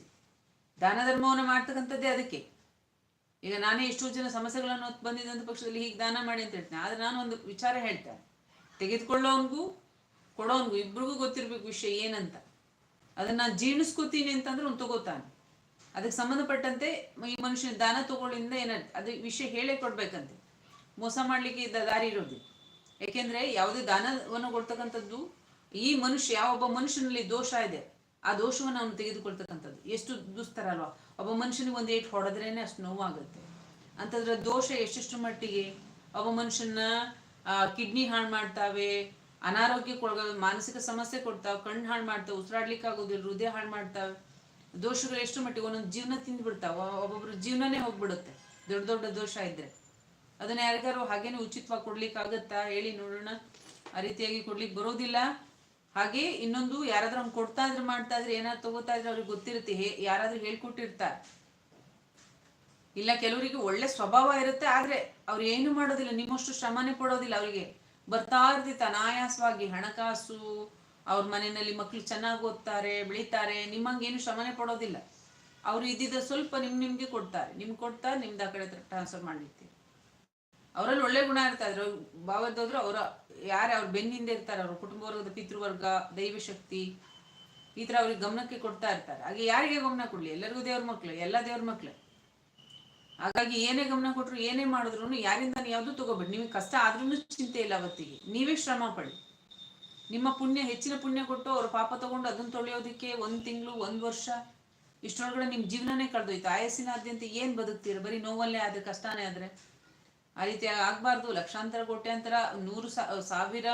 [SPEAKER 1] ದಾನ ಧರ್ಮವನ್ನು ಮಾಡ್ತಕ್ಕಂಥದ್ದೇ ಅದಕ್ಕೆ. ಈಗ ನಾನೇ ಎಷ್ಟೋ ಜನ ಸಮಸ್ಯೆಗಳನ್ನು ಬಂದಿದ್ದಂಥ ಪಕ್ಷದಲ್ಲಿ ಹೀಗೆ ದಾನ ಮಾಡಿ ಅಂತ ಹೇಳ್ತೇನೆ. ಆದ್ರೆ ನಾನು ಒಂದು ವಿಚಾರ ಹೇಳ್ತೇನೆ. ತೆಗೆದುಕೊಳ್ಳೋನ್ಗೂ ಕೊಡೋನ್ಗೂ, ಇಬ್ರಿಗೂ ಗೊತ್ತಿರ್ಬೇಕು ವಿಷಯ ಏನಂತ. ಅದನ್ನ ನಾನು ಜೀರ್ಣಿಸ್ಕೋತೀನಿ ಅಂತಂದ್ರೆ ಅವ್ನು ತಗೋತಾನೆ. ಅದಕ್ಕೆ ಸಂಬಂಧಪಟ್ಟಂತೆ ಈ ಮನುಷ್ಯನ ದಾನ ತಗೊಳ್ಳಿಂದ ಏನ, ಅದು ವಿಷಯ ಹೇಳೇ ಕೊಡ್ಬೇಕಂತೆ. ಮೋಸ ಮಾಡ್ಲಿಕ್ಕೆ ಇದ್ದ ದಾರಿ ಇರೋದು. ಯಾಕೆಂದ್ರೆ ಯಾವುದೇ ದಾನವನ್ನು ಕೊಡ್ತಕ್ಕಂಥದ್ದು, ಈ ಮನುಷ್ಯ ಯಾವೊಬ್ಬ ಮನುಷ್ಯನಲ್ಲಿ ದೋಷ ಇದೆ, ಆ ದೋಷವನ್ನು ಅವನು ತೆಗೆದುಕೊಳ್ತಕ್ಕಂಥದ್ದು. ಎಷ್ಟು ದುಸ್ತರ ಅಲ್ವಾ ಒಬ್ಬ ಮನುಷ್ಯನಿಗೆ ಒಂದು ಏಟ್ ಹೊಡೆದ್ರೇನೆ ಅಷ್ಟು ನೋವಾಗುತ್ತೆ. ಅಂತಂದ್ರೆ ದೋಷ ಎಷ್ಟೆಷ್ಟು ಮಟ್ಟಿಗೆ? ಒಬ್ಬ ಮನುಷ್ಯನ ಕಿಡ್ನಿ ಹಾಳು ಮಾಡ್ತಾವೆ ಅನಾರೋಗ್ಯಕ್ಕೊಳಗ ಮಾನಸಿಕ ಸಮಸ್ಯೆ ಕೊಡ್ತಾವೆ ಕಣ್ಣು ಹಾಳು ಮಾಡ್ತಾವೆ ಉಸಿರಾಡ್ಲಿಕ್ಕೆ ಆಗೋದಿಲ್ಲ ಹೃದಯ ಹಾಳು ಮಾಡ್ತಾವೆ ದೋಷಗಳು ಎಷ್ಟು ಮಟ್ಟಿಗೆ ಒಂದೊಂದು ಜೀವನ ತಿಂದ್ಬಿಡ್ತಾವ ಒಬ್ಬೊಬ್ರ ಜೀವನನೇ ಹೋಗ್ಬಿಡುತ್ತೆ. ದೊಡ್ಡ ದೊಡ್ಡ ದೋಷ ಇದ್ರೆ. ಅದನ್ನ ಯಾರಿಗಾರು ಹಾಗೇನೆ ಉಚಿತವಾಗಿ ಕೊಡ್ಲಿಕ್ಕೆ ಆಗುತ್ತಾ ಹೇಳಿ ನೋಡೋಣ. ಆ ರೀತಿಯಾಗಿ ಕೊಡ್ಲಿಕ್ಕೆ ಬರೋದಿಲ್ಲ. ಹಾಗೆ ಇನ್ನೊಂದು ಯಾರಾದ್ರೂ ಅವ್ನು ಕೊಡ್ತಾ ಇದ್ರೆ, ಮಾಡ್ತಾ ಇದ್ರೆ, ಏನಾದ್ರು ತಗೋತಾ ಇದ್ರೆ ಅವ್ರಿಗೆ ಗೊತ್ತಿರುತ್ತೆ. ಹೇ, ಯಾರಾದ್ರೂ ಹೇಳ್ಕೊಟ್ಟಿರ್ತಾರೆ. ಇಲ್ಲ, ಕೆಲವರಿಗೆ ಒಳ್ಳೆ ಸ್ವಭಾವ ಇರುತ್ತೆ, ಆದ್ರೆ ಅವ್ರು ಏನು ಮಾಡೋದಿಲ್ಲ, ನಿಮ್ಮಷ್ಟು ಶ್ರಮನೇ ಕೊಡೋದಿಲ್ಲ ಅವರಿಗೆ. ಬರ್ತಾ ಇರ್ತಿತ್ತು ಅನಾಯಾಸವಾಗಿ ಹಣಕಾಸು, ಅವ್ರ ಮನೆಯಲ್ಲಿ ಮಕ್ಳು ಚೆನ್ನಾಗಿ ಓದ್ತಾರೆ, ಬೆಳಿತಾರೆ, ನಿಮ್ಮಂಗೇನು ಶ್ರಮನೆ ಪಡೋದಿಲ್ಲ ಅವ್ರು ಇದ್ದಿದ್ದ ಸ್ವಲ್ಪ ನಿಮ್ ನಿಮ್ಗೆ ಕೊಡ್ತಾರೆ. ನಿಮ್ಗೆ ಕೊಡ್ತಾರೆ ನಿಮ್ದು ಆ ಕಡೆ ಟ್ರಾನ್ಸ್ಫರ್ ಮಾಡಿರ್ತೀರಿ ಅವರಲ್ಲಿ ಒಳ್ಳೆ ಗುಣ ಇರ್ತಾರೆ ಭಾವದೋದ್ರು ಅವರ, ಯಾರು ಅವ್ರ ಬೆನ್ನಿಂದ ಇರ್ತಾರೆ, ಅವ್ರ ಕುಟುಂಬ ವರ್ಗದ ಪಿತೃವರ್ಗ, ದೈವ ಶಕ್ತಿ, ಈ ತರ ಅವ್ರಿಗೆ ಗಮನಕ್ಕೆ ಕೊಡ್ತಾ ಇರ್ತಾರೆ. ಹಾಗೆ ಯಾರಿಗೆ ಗಮನ ಕೊಡ್ಲಿ? ಎಲ್ಲರಿಗೂ ದೇವ್ರ ಮಕ್ಳು, ಎಲ್ಲ ದೇವ್ರ ಮಕ್ಳು. ಹಾಗಾಗಿ ಏನೇ ಗಮನ ಕೊಟ್ರು ಏನೇ ಮಾಡಿದ್ರು ಯಾರಿಂದ ಯಾವುದು ತಗೋಬೇಡಿ. ನಿಮಗೆ ಕಷ್ಟ ಆದ್ರೂ ಚಿಂತೆ ಇಲ್ಲ ಅವತ್ತಿಗೆ. ನೀವೇ ಶ್ರಮ ಪಡಿ. ನಿಮ್ಮ ಪುಣ್ಯ, ಹೆಚ್ಚಿನ ಪುಣ್ಯ ಕೊಟ್ಟು ಅವ್ರ ಪಾಪ ತಗೊಂಡು ಅದನ್ನ ತೊಳೆಯೋದಕ್ಕೆ ಒಂದ್ ತಿಂಗಳು, ಒಂದ್ ವರ್ಷ ಇಷ್ಟರೊಳಗಡೆ ನಿಮ್ ಜೀವನನೇ ಕಳೆದೋಯ್ತು. ಆಯಸ್ಸಿನಾದ್ಯಂತ ಏನ್ ಬದುಕ್ತೀರ? ಬರೀ ನೋವಲ್ಲೇ ಆದ್ರೆ, ಕಷ್ಟನೇ ಆದ್ರೆ? ಆ ರೀತಿ ಆಗ್ಬಾರ್ದು. ಲಕ್ಷಾಂತರ, ಕೋಟ್ಯಾಂತರ, ನೂರು ಸಾವಿರ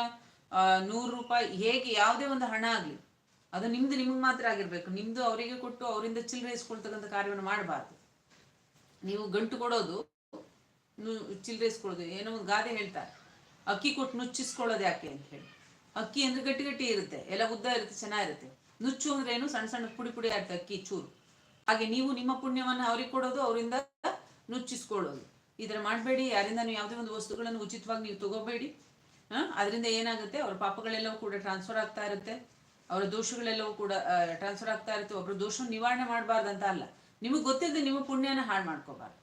[SPEAKER 1] ನೂರು ರೂಪಾಯಿ ಹೇಗೆ ಯಾವುದೇ ಒಂದು ಹಣ ಆಗ್ಲಿ, ಅದು ನಿಮ್ದು, ನಿಮ್ಗೆ ಮಾತ್ರ ಆಗಿರ್ಬೇಕು. ನಿಮ್ದು ಅವರಿಗೆ ಕೊಟ್ಟು ಅವರಿಂದ ಚಿಲ್ಲರೆ ಇಸ್ಕೊಳ್ತಕ್ಕಂಥ ಕಾರ್ಯವನ್ನು ಮಾಡಬಾರ್ದು. ನೀವು ಗಂಟು ಕೊಡೋದು ಚಿಲ್ಲರೆಸ್ಕೊಳ್ಳೋದು ಏನೋ ಒಂದು ಗಾದೆ ಹೇಳ್ತಾರೆ. ಅಕ್ಕಿ ಕೊಟ್ಟು ನುಚ್ಚಿಸ್ಕೊಳ್ಳೋದು ಯಾಕೆ ಅಂತ ಹೇಳಿ. ಅಕ್ಕಿ ಅಂದ್ರೆ ಗಟ್ಟಿ ಗಟ್ಟಿ ಇರುತ್ತೆ, ಎಲ್ಲ ಉದ್ದ ಇರುತ್ತೆ, ಚೆನ್ನಾಗಿರುತ್ತೆ. ನುಚ್ಚು ಅಂದ್ರೆ ಏನು? ಸಣ್ಣ ಸಣ್ಣ ಪುಡಿ ಪುಡಿ ಆಯ್ತು ಅಕ್ಕಿ, ಚೂರು. ಹಾಗೆ ನೀವು ನಿಮ್ಮ ಪುಣ್ಯವನ್ನು ಅವ್ರಿಗೆ ಕೊಡೋದು, ಅವರಿಂದ ನುಚ್ಚಿಸ್ಕೊಳ್ಳೋದು. ಈ ಥರ ಮಾಡಬೇಡಿ, ಯಾರಿಂದ ನೀವು ಯಾವುದೇ ಒಂದು ವಸ್ತುಗಳನ್ನು ಉಚಿತವಾಗಿ ನೀವು ತಗೋಬೇಡಿ. ಅದರಿಂದ ಏನಾಗುತ್ತೆ? ಅವ್ರ ಪಾಪಗಳೆಲ್ಲವೂ ಕೂಡ ಟ್ರಾನ್ಸ್ಫರ್ ಆಗ್ತಾ ಇರುತ್ತೆ. ಅವರ ದೋಷಗಳೆಲ್ಲವೂ ಕೂಡ ಟ್ರಾನ್ಸ್ಫರ್ ಆಗ್ತಾ ಇರುತ್ತೆ. ಒಬ್ಬರು ದೋಷ ನಿವಾರಣೆ ಮಾಡಬಾರ್ದಂತ ಅಲ್ಲ. ನಿಮಗೆ ಗೊತ್ತಿದ್ದು ನಿಮ್ಮ ಪುಣ್ಯನ ಹಾಳು ಮಾಡ್ಕೋಬಾರ್ದು.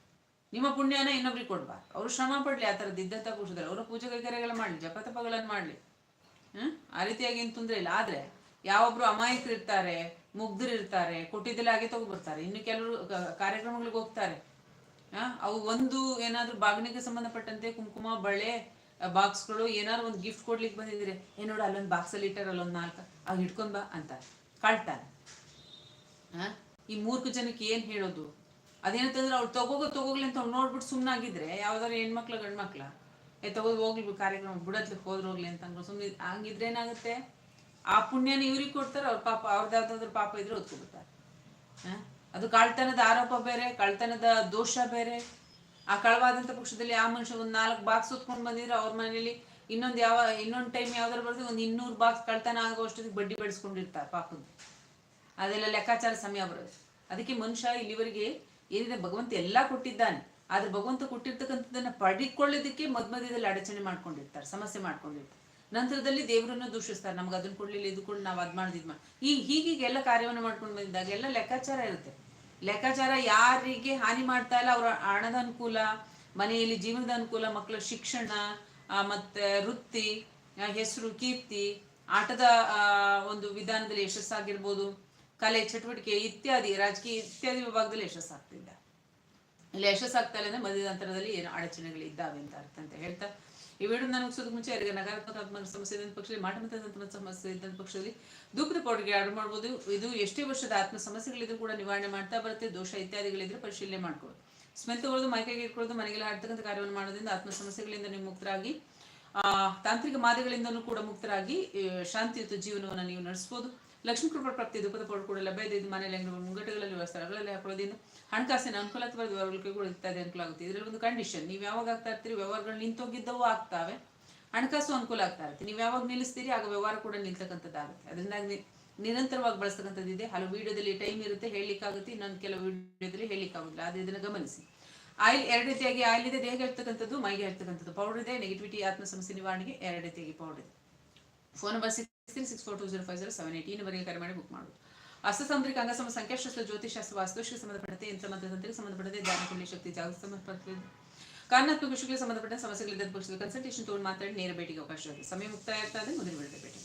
[SPEAKER 1] ನಿಮ್ಮ ಪುಣ್ಯನ ಇನ್ನೊಬ್ರಿಗೆ ಕೊಡ್ಬಾರ್ದು. ಅವರು ಶ್ರಮ ಪಡ್ಲಿ ಆ ತರ ಇದ್ದಂಥ ಪುರುಷದಲ್ಲಿ ಅವರು ಪೂಜೆ ಕೈಕರ್ಯಗಳು ಮಾಡಲಿ ಜಪತಪಗಳನ್ನು ಮಾಡಲಿ. ಹ್ಮ್? ಆ ರೀತಿಯಾಗಿ ಏನು ತೊಂದರೆ ಇಲ್ಲ. ಆದ್ರೆ ಯಾವೊಬ್ರು ಅಮಾಯಕರು ಇರ್ತಾರೆ ಮುಗ್ಧರು ಇರ್ತಾರೆ ಕೊಟ್ಟಿದ್ದೆಲ್ಲ ಹಾಗೆ ತಗೊಬರ್ತಾರೆ ಇನ್ನು ಕೆಲವರು ಕಾರ್ಯಕ್ರಮಗಳಿಗೆ ಹೋಗ್ತಾರೆ. ಆ, ಅವು ಒಂದು ಏನಾದ್ರೂ ಬಾಗಿನಿಗೆ ಸಂಬಂಧಪಟ್ಟಂತೆ ಕುಂಕುಮ ಬಳೆ ಬಾಕ್ಸ್ಗಳು ಏನಾದ್ರು ಒಂದು ಗಿಫ್ಟ್ ಕೊಡ್ಲಿಕ್ಕೆ ಬಂದಿದ್ರೆ ಏ ನೋಡು ಅಲ್ಲೊಂದು ಬಾಕ್ಸಲ್ಲಿ ಇಟ್ಟಾರ ಅಲ್ಲೊಂದು ನಾಲ್ಕು ಅವ್ ಹಿಡ್ಕೊಂಡ್ ಬಾ ಅಂತ. ಕಳ್ತಾನೆ? ಈ ಮೂರ್ಖ ಜನಕ್ಕೆ ಏನು ಹೇಳೋದು? ಅದೇನಂತಂದ್ರೆ ಅವ್ರು ತಗೋಗೋ ತಗೋಗ್ಲಿ ಅಂತ ಅವ್ರು ನೋಡ್ಬಿಟ್ಟು ಸುಮ್ಮನಾಗಿದ್ರೆ ಯಾವ್ದಾದ್ರು ಹೆಣ್ಮಕ್ಳ, ಗಂಡ್ಮಕ್ಳ. ಏ, ತಗೋದು ಹೋಗ್ಲಿ ಕಾರ್ಯಕ್ರಮ ಬಿಡತ್ಲಿಕ್ಕೆ ಹೋದ್ರೋಗ್ಲಿ ಅಂತ ಅಂದ್ರೆ. ಸುಮ್ಮನೆ ಹಂಗಿದ್ರೆ ಏನಾಗುತ್ತೆ? ಆ ಪುಣ್ಯನ ಇವ್ರಿಗೆ ಕೊಡ್ತಾರೆ, ಅವ್ರ ಪಾಪ ಅವ್ರದ್ದು ಯಾವ್ದಾದ್ರು ಪಾಪ ಇದ್ರೆ ಒತ್ಕೊಬಿಡ್ತಾರೆ? ಅದು ಕಳ್ತನದ ಆರೋಪ ಬೇರೆ, ಕಳ್ತನದ ದೋಷ ಬೇರೆ. ಆ ಕಳವಾದಂಥ ಪಕ್ಷದಲ್ಲಿ ಆ ಮನುಷ್ಯ ಒಂದು ನಾಲ್ಕು ಬಾಕ್ಸ್ ಹೊತ್ಕೊಂಡು ಬಂದಿದ್ರೆ ಅವ್ರ ಮನೇಲಿ ಇನ್ನೊಂದು ಯಾವ, ಇನ್ನೊಂದು ಟೈಮ್ ಯಾವ್ದಾರು ಬರ್ತದೆ ಒಂದು ಇನ್ನೂರು ಬಾಕ್ಸ್ ಕಳ್ತನ ಆಗೋ ಅಷ್ಟೊತ್ತಿಗೆ ಬಡ್ಡಿ ಬೆಳೆಸ್ಕೊಂಡಿರ್ತಾರೆ ಪಾಪದ್ದು ಅದೆಲ್ಲ ಲೆಕ್ಕಾಚಾರ ಸಮಯ ಬರೋದು. ಅದಕ್ಕೆ ಮನುಷ್ಯ ಇಲ್ಲಿವರೆಗೆ ಏನಿದೆ, ಭಗವಂತ ಎಲ್ಲ ಕೊಟ್ಟಿದ್ದಾನೆ. ಆದ್ರೆ ಭಗವಂತ ಕೊಟ್ಟಿರ್ತಕ್ಕಂಥದ್ದನ್ನ ಪಡಿಕೊಳ್ಳೋದಕ್ಕೆ ಮದ್ ಮಧ್ಯದಲ್ಲಿ ಅಡಚಣೆ ಮಾಡ್ಕೊಂಡಿರ್ತಾರೆ, ಸಮಸ್ಯೆ ಮಾಡ್ಕೊಂಡಿರ್ತಾರೆ. ನಂತರದಲ್ಲಿ ದೇವರನ್ನ ದೂಷಿಸ್ತಾರೆ. ನಮ್ಗೆ ಅದನ್ನ ಕೊಡ್ಲಿಲ್ಲ, ಇದು ನಾವು ಅದ್ ಮಾಡಿದ್ ಮಾಡಿ. ಈ ಹೀಗೀಗೆಲ್ಲ ಕಾರ್ಯವನ್ನು ಮಾಡ್ಕೊಂಡು ಬಂದಿದ್ದಾಗ ಎಲ್ಲ ಲೆಕ್ಕಾಚಾರ ಇರುತ್ತೆ. ಲೆಕ್ಕಾಚಾರ ಯಾರಿಗೆ ಹಾನಿ ಮಾಡ್ತಾ ಇಲ್ಲ, ಅವರ ಹಣದ ಅನುಕೂಲ, ಮನೆಯಲ್ಲಿ ಜೀವನದ ಅನುಕೂಲ ಮಕ್ಕಳ ಶಿಕ್ಷಣ ಮತ್ತೆ ವೃತ್ತಿ ಹೆಸರು, ಕೀರ್ತಿ, ಆಟದ ಒಂದು ವಿಧಾನದಲ್ಲಿ ಯಶಸ್ಸಾಗಿರ್ಬೋದು. ಕಲೆ ಚಟುವಟಿಕೆ ಇತ್ಯಾದಿ ರಾಜಕೀಯ ಇತ್ಯಾದಿ ವಿಭಾಗದಲ್ಲಿ ಯಶಸ್ಸಾಗ್ತಿದ್ದ ಇಲ್ಲಿ ಯಶಸ್ಸಾಗ್ತಾ ಇಲ್ಲ ಅಂದ್ರೆ ಮಧ್ಯದ ನಂತರದಲ್ಲಿ ಏನು ಅಡಚಣೆಗಳು ಇದ್ದಾವೆ ಅಂತ ಅರ್ಥ ಅಂತ ಹೇಳ್ತಾ ಈ ವಿಡಿಯೋ ನಾನು ಮುಗಿಸೋದಕ್ಕೆ ಮುಂಚೆ ಅವರಿಗೆ ನಕಾರಾತ್ಮಕ ಸಮಸ್ಯೆ ಇದ್ದ ಪಕ್ಷದಲ್ಲಿ ಮಾಟಮತದಂತ ಸಮಸ್ಯೆ ಇದ್ದಂಥ ಪಕ್ಷದಲ್ಲಿ ದುಃಖದ ಪೌಡರ್ಗೆ ಆರ್ಡರ್ ಮಾಡ್ಬೋದು. ಇದು ಎಷ್ಟೇ ವರ್ಷದ ಆತ್ಮ ಸಮಸ್ಯೆಗಳಿದ್ರು ಕೂಡ ನಿವಾರಣೆ ಮಾಡ್ತಾ ಬರುತ್ತೆ ದೋಷ ಇತ್ಯಾದಿಗಳಿದ್ರೆ ಪರಿಶೀಲನೆ ಮಾಡ್ಕೊಳ್ಳಿ ಸ್ಮೆಲ್ ತಗೊಳ್ಳೋದು ಮೈಕೈಗೆ ಇಟ್ಕೊಳ್ಳೋದು ಮನೆಗೆಲ್ಲ ಆಡ್ತಕ್ಕಂಥ ಕಾರ್ಯವನ್ನು ಮಾಡೋದ್ರಿಂದ ಆತ್ಮ ಸಮಸ್ಯೆಗಳಿಂದ ನೀವು ಮುಕ್ತರಾಗಿ ಆ, ತಾಂತ್ರಿಕ ಮಾದೆಗಳಿಂದಲೂ ಕೂಡ ಮುಕ್ತರಾಗಿ ಶಾಂತಿಯುತ ಜೀವನವನ್ನು ನೀವು ನಡೆಸ್ಬೋದು. ಲಕ್ಷ್ಮೀ ಕೃಪಾ ಪ್ರಾಪ್ತಿ ದುಃಖದ ಪೌಡರ್ ಕೂಡ ಲಭ್ಯ ಇದೆ ಇದು ಮನೆಯಲ್ಲಿ ಅಂಗಡಿ ಮುಂಗಟ್ಟುಗಳಲ್ಲಿ ಸ್ಥಳಗಳಲ್ಲಿ ಹಾಕೊಳ್ಳೋದ್ರಿಂದ ಹಣಕಾಸಿನ ಅನುಕೂಲತ್ವದ ಕೂಡ ಇತ್ಯಾದಿ ಅನುಕೂಲ ಆಗುತ್ತೆ ಇದರಲ್ಲಿ ಒಂದು ಕಂಡೀಷನ್ ನೀವು ಯಾವಾಗ ಆಗ್ತಾ ಇರ್ತೀರಿ, ವ್ಯವಹಾರಗಳು ನಿಂತೋಗಿದ್ದವು ಆಗ್ತಾವೆ. ಹಣಕಾಸು ಅನುಕೂಲ ಆಗ್ತಾ ಇರುತ್ತೆ. ನೀವು ಯಾವಾಗ ನಿಲ್ಲಿಸ್ತೀರಿ, ಆಗ ವ್ಯವಹಾರ ಕೂಡ ನಿಲ್ತಕ್ಕಂಥದ್ದಾಗುತ್ತೆ. ಅದರಿಂದ ನಿರಂತರವಾಗಿ ಬಳಸ್ತಕ್ಕಂಥದ್ದು ಇದೆ. ಹಲವು ವಿಡಿಯೋದಲ್ಲಿ ಟೈಮ್ ಇರುತ್ತೆ ಹೇಳಲಿಕ್ಕಾಗುತ್ತೆ ಇನ್ನೊಂದು ಕೆಲವು ವಿಡಿಯೋದಲ್ಲಿ ಹೇಳಲಿಕ್ಕಾಗೋದಿಲ್ಲ ಅದು ಇದನ್ನು ಗಮನಿಸಿ. ಆಯಿಲ್ ಎರಡು ರೀತಿಯಾಗಿ ಆಯಿಲ್ ಇದೆ, ದೇಹಕ್ಕೆ ಇರ್ತಕ್ಕಂಥದ್ದು ಮೈಗೆ ಹೇಳ್ತಕ್ಕಂಥದ್ದು. ಪೌಡರ್ ಇದೆ ನೆಗೆಟಿವಿಟಿ ಆತ್ಮ ಸಮಸ್ಯೆ ನಿವಾರಣೆಗೆ ಎರಡು ರೀತಿಯಾಗಿ ಪೌಡರ್ ಇದೆ. Phone number three six four two zero five zero seven eight ಈ ನಂಬರ್ಗೆ ಕರೆ ಮಾಡಿ ಬುಕ್ ಮಾಡು ಅಸ್ತಸಾಂದ್ರಿಕ ಅಂಗಸಮ ಸಂಖ್ಯಾಶಾಸ್ತ್ರ ಜ್ಯೋತಿಷಾಸ್ತ್ರ ವಾಸ್ತುಶಿಗೆ ಸಂಬಂಧಪಟ್ಟಂತೆ, ಯಂತ್ರ ಮತ್ತು ತಂತ್ರಕ್ಕೆ ಸಂಬಂಧಪಟ್ಟಂತೆ, ಧ್ಯಾನ ಕುಂಡಲಿ ಶಕ್ತಿ, ಜಾಗ ಸಂಬಂಧಪಟ್ಟಂತೆ. ಕಾರಣಾತ್ಮಕ ವಿಷಯಗಳಿಗೆ ಸಂಬಂಧಪಟ್ಟ ಸಮಸ್ಯೆಗಳಿದ್ದ ಪಕ್ಷದಲ್ಲಿ ಕನ್ಸಲ್ಟೇಷನ್ ತಗೊಂಡು ಮಾತಾಡಿ ನೇರ ಭೇಟಿಗೆ ಅವಕಾಶ ಇದೆ ಸಮಯ ಮುಕ್ತಾಯ ಆಗ್ತಾ ಇದೆ, ಮುಂದಿನ ಭೇಟಿ